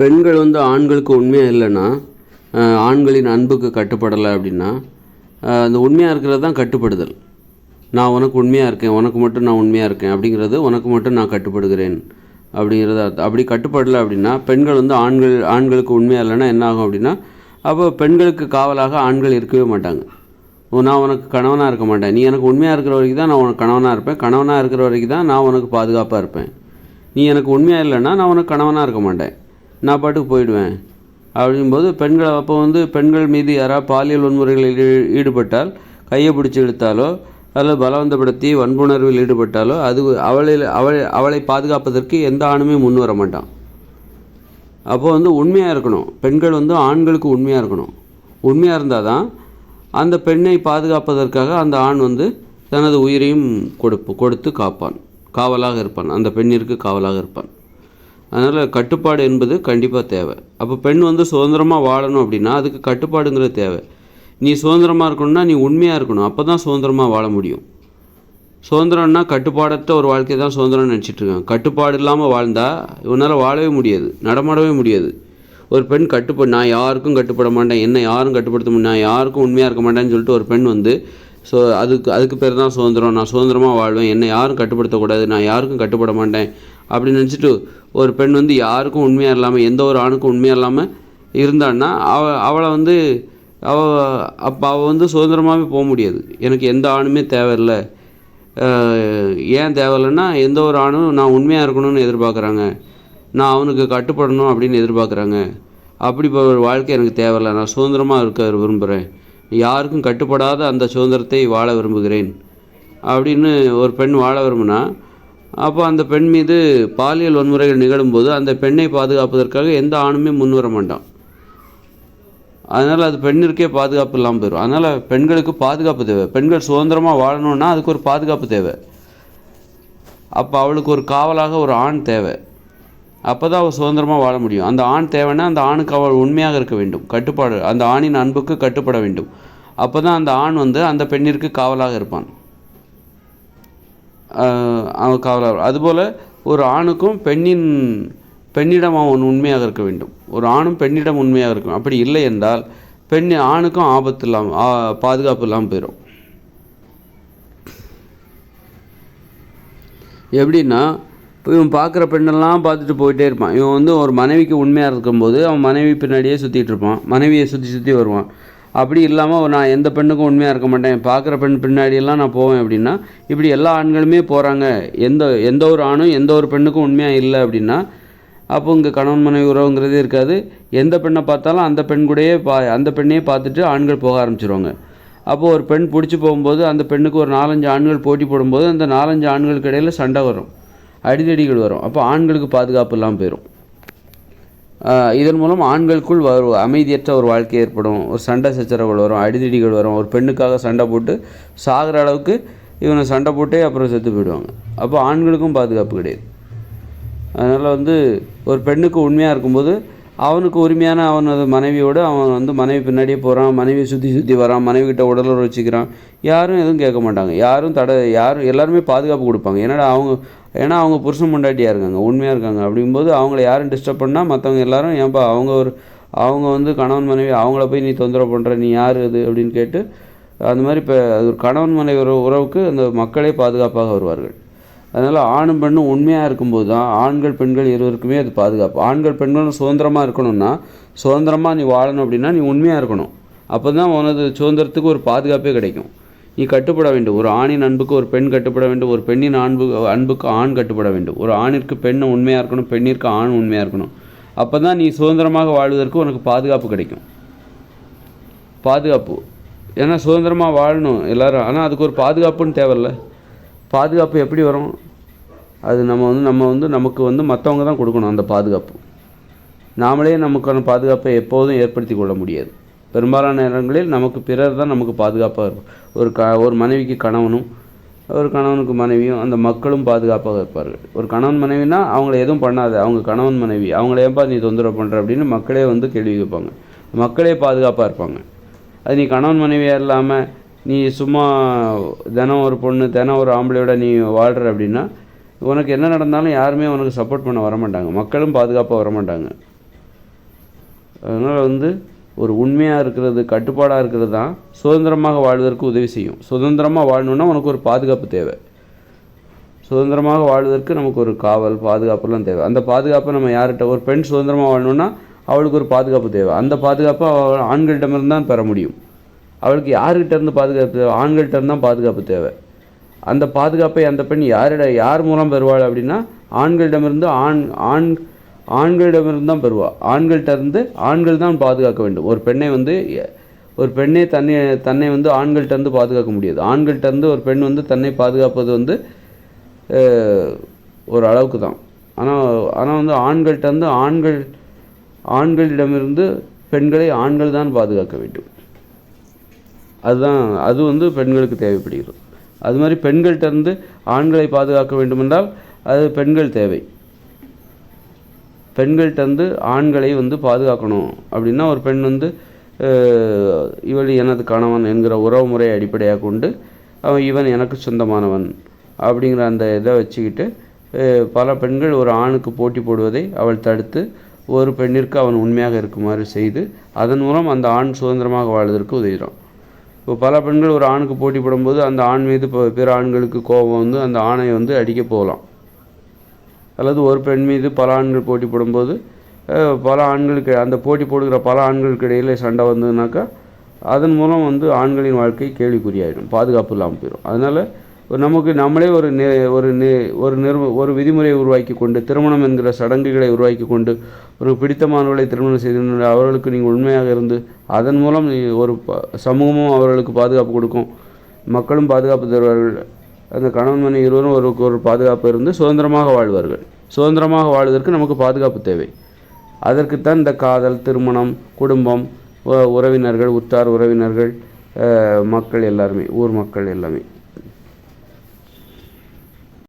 பெண்கள் வந்து ஆண்களுக்கு உண்மையாக இல்லைன்னா ஆண்களின் அன்புக்கு கட்டுப்படலை அப்படின்னா அந்த உண்மையாக இருக்கிறது தான் கட்டுப்படுதல். நான் உனக்கு உண்மையாக இருக்கேன் உனக்கு மட்டும் நான் உண்மையாக இருக்கேன் அப்படிங்கிறது உனக்கு மட்டும் நான் கட்டுப்படுகிறேன் அப்படிங்கிறது அர்த்தம். அப்படி கட்டுப்படலை அப்படின்னா பெண்கள் வந்து ஆண்கள் ஆண்களுக்கு உண்மையாக இல்லைன்னா என்ன ஆகும் அப்படின்னா அப்போ பெண்களுக்கு காவலாக ஆண்கள் இருக்கவே மாட்டாங்க. நான் உனக்கு கணவனாக இருக்க மாட்டேன். நீ எனக்கு உண்மையாக இருக்கிற வரைக்கும் தான் நான் உனக்கு கணவனாக இருப்பேன். கணவனாக இருக்கிற வரைக்கும் தான் நான் உனக்கு பாதுகாப்பாக இருப்பேன். நீ எனக்கு உண்மையாக இல்லைன்னா நான் உனக்கு கணவனாக இருக்க மாட்டேன். நான் பாட்டுக்கு போயிடுவேன். அப்படிங்கும்போது பெண்கள் அப்போ வந்து பெண்கள் மீது யாராவது பாலியல் வன்முறைகளில் ஈடுபட்டால் கையை பிடிச்சி இழுத்தாலோ அல்லது பலவந்தப்படுத்தி வன்புணர்வில் ஈடுபட்டாலோ அது அவளை அவளை அவளை பாதுகாப்பதற்கு எந்த ஆணுமே முன் வர மாட்டான். அப்போது வந்து உண்மையாக இருக்கணும். பெண்கள் வந்து ஆண்களுக்கு உண்மையாக இருக்கணும். உண்மையாக இருந்தால் தான் அந்த பெண்ணை பாதுகாப்பதற்காக அந்த ஆண் வந்து தனது உயிரையும் கொடுப்பு கொடுத்து காப்பான். காவலாக இருப்பான். அந்த பெண்ணிற்கு காவலாக இருப்பான். அதனால் கட்டுப்பாடு என்பது கண்டிப்பாக தேவை. அப்போ பெண் வந்து சுதந்திரமாக வாழணும் அப்படின்னா அதுக்கு கட்டுப்பாடுங்கிறது தேவை. நீ சுதந்திரமாக இருக்கணும்னா நீ உண்மையாக இருக்கணும். அப்போ தான் சுதந்திரமாக வாழ முடியும். சுதந்திரம்னா கட்டுப்பாடற்ற ஒரு வாழ்க்கை தான் சுதந்திரம்னு நினச்சிட்டு கட்டுப்பாடு இல்லாமல் வாழ்ந்தால் இவனால் வாழவே முடியாது. நடமாடவே முடியாது. ஒரு பெண் கட்டுப்பட நான் யாருக்கும் கட்டுப்பட மாட்டேன். என்ன யாரும் கட்டுப்படுத்த முடியும் நான் யாருக்கும் உண்மையாக இருக்க மாட்டேன்னு சொல்லிட்டு ஒரு பெண் வந்து ஸோ அதுக்கு அதுக்கு பேர் தான் சுதந்திரம். நான் சுதந்திரமாக வாழ்வேன். என்னை யாரும் கட்டுப்படுத்தக்கூடாது. நான் யாருக்கும் கட்டுப்பட மாட்டேன். அப்படின்னு நினச்சிட்டு ஒரு பெண் வந்து யாருக்கும் உண்மையாக இல்லாமல் எந்த ஒரு ஆணுக்கும் உண்மையாக இல்லாமல் இருந்தான்னா அவ அவளை வந்து அவ அப்போ அவள் வந்து சுதந்திரமாகவே போக முடியாது. எனக்கு எந்த ஆணுமே தேவையில்லை. ஏன் தேவையில்லைன்னா எந்த ஒரு ஆணும் நான் உண்மையாக இருக்கணும்னு எதிர்பார்க்குறாங்க. நான் அவனுக்கு கட்டுப்படணும் அப்படின்னு எதிர்பார்க்குறாங்க. அப்படி இப்போ ஒரு வாழ்க்கை எனக்கு தேவையில்லை. நான் சுதந்திரமாக இருக்க விரும்புகிறேன் யாருக்கும் கட்டுப்படாத அந்த சுதந்திரத்தை வாழ விரும்புகிறேன். அப்படின்னு ஒரு பெண் வாழ விரும்புனா அப்போ அந்த பெண் மீது பாலியல் வன்முறைகள் நிகழும்போது அந்த பெண்ணை பாதுகாப்பதற்காக எந்த ஆணுமே முன்வர மாட்டான். அதனால் அது பெண்ணிற்கே பாதுகாப்பு இல்லாமல் போயிடும் அதனால் பெண்களுக்கு பாதுகாப்பு தேவை. பெண்கள் சுதந்திரமாக வாழணுன்னா அதுக்கு ஒரு பாதுகாப்பு தேவை. அப்போ அவளுக்கு ஒரு காவலாக ஒரு ஆண் தேவை. அப்போ தான் அவள் சுதந்திரமாக வாழ முடியும். அந்த ஆண் தேவைன்னா அந்த ஆணுக்கு அவள் உண்மையாக இருக்க வேண்டும். கட்டுப்பாடு அந்த ஆணின் அன்புக்கு கட்டுப்பட வேண்டும். அப்போ தான் அந்த ஆண் வந்து அந்த பெண்ணிற்கு காவலாக இருப்பான். அவன் காவலாக அதுபோல் ஒரு ஆணுக்கும் பெண்ணின் பெண்ணிடம் அவன் உண்மையாக இருக்க வேண்டும். ஒரு ஆணும் பெண்ணிடம் உண்மையாக இருக்கும் அப்படி இல்லை என்றால் பெண் ஆணுக்கும் ஆபத்து இல்லாமல் பாதுகாப்பு இல்லாமல் போயிடும் எப்படின்னா இப்போ இவன் பார்க்குற பெண்ணெல்லாம் பார்த்துட்டு போயிட்டே இருப்பான். இவன் வந்து ஒரு மனைவிக்கு உண்மையாக இருக்கும்போது அவன் மனைவி பின்னாடியே சுற்றிட்டு இருப்பான். மனைவியை சுற்றி சுற்றி வருவான். அப்படி இல்லாமல் நான் எந்த பெண்ணுக்கும் உண்மையாக இருக்க மாட்டேன். பார்க்குற பெண் பின்னாடியெல்லாம் நான் போவேன் அப்படின்னா இப்படி எல்லா ஆண்களுமே போகிறாங்க எந்த எந்த ஒரு ஆணும் எந்த ஒரு பெண்ணுக்கும் உண்மையாக இல்லை அப்படின்னா அப்போ இங்கே கணவன் மனைவி உறவுங்கிறதே இருக்காது. எந்த பெண்ணை பார்த்தாலும் அந்த பெண் கூடயே பா அந்த பெண்ணையே பார்த்துட்டு ஆண்கள் போக ஆரம்பிச்சிருவாங்க. அப்போது ஒரு பெண் பிடிச்சி போகும்போது அந்த பெண்ணுக்கு ஒரு நாலஞ்சு ஆண்கள் போட்டி போடும்போது அந்த நாலஞ்சு ஆண்களுக்கு இடையில் சண்டை வரும். அடிதடிகள் வரும். அப்போ ஆண்களுக்கு பாதுகாப்பு இல்லாமல் போயிடும் இதன் மூலம் ஆண்களுக்குள் வரும் அமைதியற்ற ஒரு வாழ்க்கை ஏற்படும். ஒரு சண்டை சச்சரவுகள் வரும் அடிதடிகள் வரும். ஒரு பெண்ணுக்காக சண்டை போட்டு சாகிற அளவுக்கு இவனை சண்டை போட்டே அப்புறம் செத்து போயிடுவாங்க. அப்போ ஆண்களுக்கும் பாதுகாப்பு கிடையாது. அதனால் வந்து ஒரு பெண்ணுக்கு உண்மையாக இருக்கும்போது அவனுக்கு உரிமையான அவனது மனைவியோடு அவன் வந்து மனைவி பின்னாடியே போகிறான் மனைவியை சுற்றி சுற்றி வரான் மனைவிக்கிட்ட உடலுறவு வச்சுக்கிறான். யாரும் எதுவும் கேட்க மாட்டாங்க. யாரும் தடை யாரும் எல்லாருமே பாதுகாப்பு கொடுப்பாங்க. ஏன்னா அவங்க ஏன்னா அவங்க புருஷன் முண்டாட்டியாக இருக்காங்க உண்மையாக இருக்காங்க. அப்படிங்கும்போது அவங்கள யாரும் டிஸ்டர்ப் பண்ணால் மற்றவங்க எல்லாரும் ஏன்பா அவங்க ஒரு அவங்க வந்து கணவன் மனைவி அவங்கள போய் நீ தொந்தரவு பண்ணுற நீ யார் இது அப்படின்னு கேட்டு அந்த மாதிரி இப்போ அது ஒரு கணவன் மனைவி உறவுக்கு அந்த மக்களே பாதுகாப்பாக வருவார்கள். அதனால் ஆணும் பெண்ணும் உண்மையாக இருக்கும்போது தான் ஆண்கள் பெண்கள் இருவருக்குமே அது பாதுகாப்பு. ஆண்கள் பெண்களும் சுதந்திரமாக இருக்கணும்னா சுதந்திரமாக நீ வாழணும் அப்படின்னா நீ உண்மையாக இருக்கணும். அப்போ தான் உனது சுதந்திரத்துக்கு ஒரு பாதுகாப்பே கிடைக்கும். நீ கட்டுப்பட வேண்டும். ஒரு ஆணின் அன்புக்கு ஒரு பெண் கட்டுப்பட வேண்டும். ஒரு பெண்ணின் அன்பு அன்புக்கு ஆண் கட்டுப்பட வேண்டும். ஒரு ஆணிற்கு பெண் உண்மையாக இருக்கணும் பெண்ணிற்கு ஆண் உண்மையாக இருக்கணும். அப்போ தான் நீ சுதந்திரமாக வாழ்வதற்கு உனக்கு பாதுகாப்பு கிடைக்கும். பாதுகாப்பு. ஏன்னா சுதந்திரமாக வாழணும் எல்லாரும். ஆனால் அதுக்கு ஒரு பாதுகாப்புன்னு தேவையில்ல. பாதுகாப்பு எப்படி வரும்? அது நம்ம வந்து நம்ம வந்து நமக்கு வந்து மற்றவங்க தான் கொடுக்கணும் அந்த பாதுகாப்பு. நாமளே நமக்கான பாதுகாப்பை எப்போதும் ஏற்படுத்தி கொள்ள முடியாது. பெரும்பாலான நேரங்களில் நமக்கு பிறர் தான் நமக்கு பாதுகாப்பாக இருக்கும் ஒரு க ஒரு மனைவிக்கு கணவனும் ஒரு கணவனுக்கு மனைவியும் அந்த மக்களும் பாதுகாப்பாக இருப்பார்கள். ஒரு கணவன் மனைவினா அவங்கள எதுவும் பண்ணாத அவங்க கணவன் மனைவி அவங்கள ஏன்பா நீ தொந்தரவு பண்ணுற அப்படின்னு மக்களே வந்து கேள்வி கேட்பாங்க. மக்களே பாதுகாப்பாக இருப்பாங்க. அது நீ கணவன் மனைவியாக இல்லாமல் நீ சும்மா தினம் ஒரு பொண்ணு தினம் ஒரு ஆம்பளையோட நீ வாழ்கிற அப்படின்னா உனக்கு என்ன நடந்தாலும் யாருமே உனக்கு சப்போர்ட் பண்ண வர மாட்டாங்க மக்களும் பாதுகாப்பாக வர மாட்டாங்க அதனால் வந்து ஒரு உண்மையாக இருக்கிறது கட்டுப்பாடாக இருக்கிறது தான் சுதந்திரமாக வாழ்வதற்கு உதவி செய்யும். சுதந்திரமாக வாழணுன்னா உனக்கு ஒரு பாதுகாப்பு தேவை. சுதந்திரமாக வாழ்வதற்கு நமக்கு ஒரு காவல் பாதுகாப்புலாம் தேவை. அந்த பாதுகாப்பை நம்ம யார்கிட்ட ஒரு பெண் சுதந்திரமாக வாழணுன்னா அவளுக்கு ஒரு பாதுகாப்பு தேவை. அந்த பாதுகாப்பை அவள் ஆண்களிடமிருந்து தான் பெற முடியும். அவளுக்கு யார்கிட்ட இருந்து பாதுகாப்பு தேவை? ஆண்கள்கிட்ட இருந்து தான் பாதுகாப்பு தேவை. அந்த பாதுகாப்பை அந்த பெண் யாரிட யார் மூலம் பெறுவாள் அப்படின்னா ஆண்களிடமிருந்து ஆண் ஆண் ஆண்களிடமிருந்து தான் பெறுவாள் ஆண்கள்கிட்ட இருந்து ஆண்கள் தான் பாதுகாக்க வேண்டும். ஒரு பெண்ணை வந்து ஒரு பெண்ணே தன்னை தன்னை வந்து ஆண்கள்கிட்ட இருந்து பாதுகாக்க முடியாது. ஆண்கள்கிட்ட இருந்து ஒரு பெண் வந்து தன்னை பாதுகாப்பது வந்து ஒரு அளவுக்கு தான். ஆனால் ஆனால் வந்து ஆண்கள்கிட்ட இருந்து ஆண்கள் ஆண்களிடமிருந்து பெண்களை ஆண்கள் தான் பாதுகாக்க வேண்டும். அதுதான் அது வந்து பெண்களுக்கு தேவைப்படுகிறது. அது மாதிரி பெண்கள்கிட்ட இருந்து ஆண்களை பாதுகாக்க வேண்டுமென்றால் அது பெண்கள் தேவை. பெண்கள்கிட்ட இருந்து ஆண்களை வந்து பாதுகாக்கணும். அப்படின்னா ஒரு பெண் வந்து இவள் எனது கணவன் என்கிற உறவு முறையை அடிப்படையாக கொண்டு அவன் இவன் எனக்கு சொந்தமானவன் அப்படிங்கிற அந்த இதை வச்சுக்கிட்டு பல பெண்கள் ஒரு ஆணுக்கு போட்டி போடுவதை அவள் தடுத்து ஒரு பெண்ணிற்கு அவன் உண்மையாக இருக்குமாறு செய்து அதன் மூலம் அந்த ஆண் சுதந்திரமாக வாழ்வதற்கு உதவுகிறான். இப்போ பல பெண்கள் ஒரு ஆணுக்கு போட்டி போடும்போது அந்த ஆண் மீது இப்போ பிற ஆண்களுக்கு கோபம் வந்து அந்த ஆணை வந்து அடிக்க போகலாம். அல்லது ஒரு பெண் மீது பல ஆண்கள் போட்டி போடும்போது பல ஆண்களுக்கு அந்த போட்டி போடுகிற பல ஆண்களுக்கு இடையிலே சண்டை வந்ததுனாக்கா அதன் மூலம் வந்து ஆண்களின் வாழ்க்கை கேள்விக்குறியாயிடும் பாதுகாப்பு இல்லாமல் போயிடும் அதனால் நமக்கு நம்மளே ஒரு நி ஒரு நி ஒரு நிறுவ ஒரு விதிமுறையை உருவாக்கி கொண்டு திருமணம் என்கிற சடங்குகளை உருவாக்கி கொண்டு ஒரு பிடித்தமானவர்களை திருமணம் செய்து அவர்களுக்கு நீங்கள் உண்மையாக இருந்து அதன் மூலம் ஒரு ப- சமூகமும் அவர்களுக்கு பாதுகாப்பு கொடுக்கும். மக்களும் பாதுகாப்பு தருவார்கள். அந்த கணவன் மனைவி இருவரும் ஒரு ஒரு பாதுகாப்பு இருந்து சுதந்திரமாக வாழ்வார்கள். சுதந்திரமாக வாழ்வதற்கு நமக்கு பாதுகாப்பு தேவை. அதற்குத்தான் இந்த காதல் திருமணம் குடும்பம் உறவினர்கள் உற்றார் உறவினர்கள் மக்கள் எல்லாருமே ஊர் மக்கள் எல்லாமே.